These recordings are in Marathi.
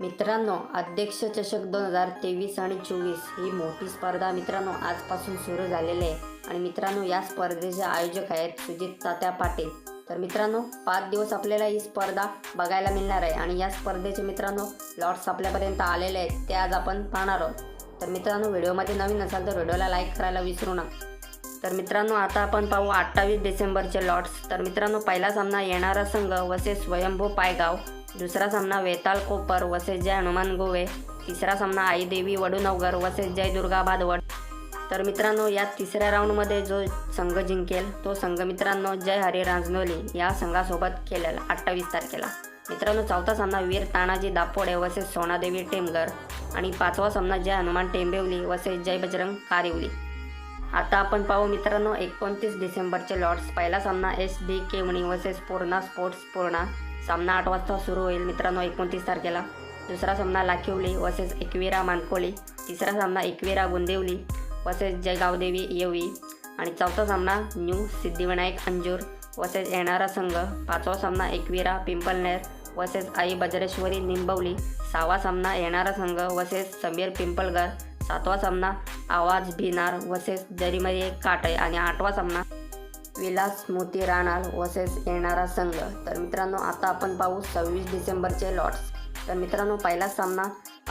मित्रांनो अध्यक्ष चषक दोन हजार तेवीस आणि चोवीस ही मोठी स्पर्धा मित्रांनो आजपासून सुरू झालेली आहे. आणि मित्रांनो या स्पर्धेचे आयोजक आहेत सुजित तात्या पाटील. तर मित्रांनो पाच दिवस आपल्याला ही स्पर्धा बघायला मिळणार आहे आणि या स्पर्धेचे मित्रांनो लॉट्स आपल्यापर्यंत आलेले आहेत ते आज आपण पाहणार आहोत. तर मित्रांनो व्हिडिओमध्ये नवीन असाल तर व्हिडिओला लाईक करायला विसरू नका. तर मित्रांनो आता आपण पाहू अठ्ठावीस डिसेंबरचे लॉट्स तर मित्रांनो पहिला सामना येणारा संघ वसे स्वयंभू पायगाव दुसरा सामना वेताळ कोपर वसेस जय हनुमान गोवे. तिसरा सामना आई देवी वडुनवगर वसेस जय दुर्गा भादवड तर मित्रांनो या तिसऱ्या राऊंडमध्ये जो संघ जिंकेल तो संघ मित्रांनो जय हरी रांजनोली या संघासोबत खेळेल अठ्ठावीस तारखेला. मित्रांनो चौथा सामना वीर तानाजी दापोडे वसेस सोनादेवी टेमगर आणि पाचवा सामना जय हनुमान टेंबेवली वसेस जय बजरंग कारिवली. आता आपण पाहू मित्रांनो एकोणतीस डिसेंबरचे लॉर्ड्स. पहिला सामना S D K versus Purna sports Purna. सामना आठ वाजता सुरू होईल मित्रांनो एकोणतीस तारखेला. दुसरा सामना लाखिवली वसेस एकविरा मानकोली. तिसरा सामना एकविरा गुंदेवली वसेस जयगावदेवी येवी येवई. आणि चौथा सामना न्यू सिद्धिविनायक अंजूर वसेस येणारा संघ. पाचवा सामना एकविरा पिंपलनेर वसेस आई बजरेश्वरी निंबवली. सहावा सामना येणारा संघ वसेस समीर पिंपलगर सातवा सामना आवाज भिनार वसेस जरीमध्ये काटे आणि आठवा सामना. विलास मोती राहणार वसेस येणारा संघ. तर मित्रांनो आता आपण पाहू सव्वीस डिसेंबरचे लॉट्स तर मित्रांनो पहिला सामना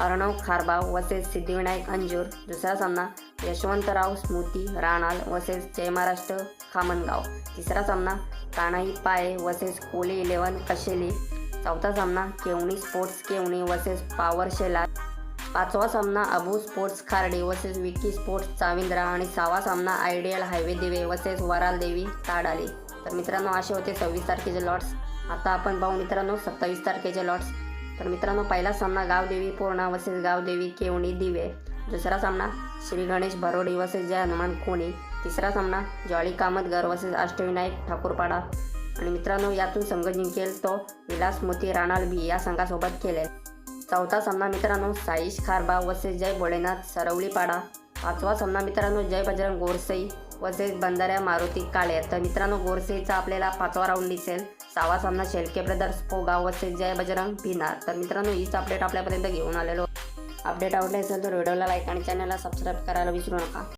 अर्णव खारबाव वसेस सिद्धिविनायक अंजूर. दुसरा सामना यशवंतराव स्मृती राणाल वसेस जय महाराष्ट्र खामनगाव. तिसरा सामना कानाई पाये वसेस कोली इलेवन कशेली. चौथा सामना Kevani sports Kevani versus power शेला पाचवा सामना Abu sports Kharde versus Vicky sports Chavindra आणि सहावा सामना ideal highway Dive versus Varal Devi Tadali. तर मित्रांनो असे होते सव्वीस तारखेचे लॉट्स आता आपण पाहू मित्रांनो सत्तावीस तारखेचे लॉट्स तर मित्रांनो पहिला सामना गावदेवी पूर्णा वसेस गावदेवी केवणी दिवे. दुसरा सामना श्री गणेश भरोडी वसेस जय हनुमान कोणी. तिसरा सामना जॉली कामतगर वसेस अष्टविनायक ठाकूरपाडा. आणि मित्रांनो यातून संघ जिंकेल तो विलास मोती राणाल बी या संघासोबत खेळेल. चौथा सामना मित्रांनो साईश खारबा वसेस जय भोलेनाथ सरवलीपाडा पाचवा सामना मित्रांनो जय बजरंग गोरसई वसेस बंधाऱ्या मारुती काळे. तर मित्रांनो गोरसईचा आपल्याला पाचवा राऊंड दिसेल. सहावा सामना शेलके ब्रदर्स पोगाव वसेस जय बजरंग भिनार. तर मित्रांनो हीच अपडेट आपल्यापर्यंत घेऊन आलेलो. अपडेट आवडले असेल तर व्हिडिओला लाईक आणि चॅनलला सबस्क्राईब करायला विसरू नका.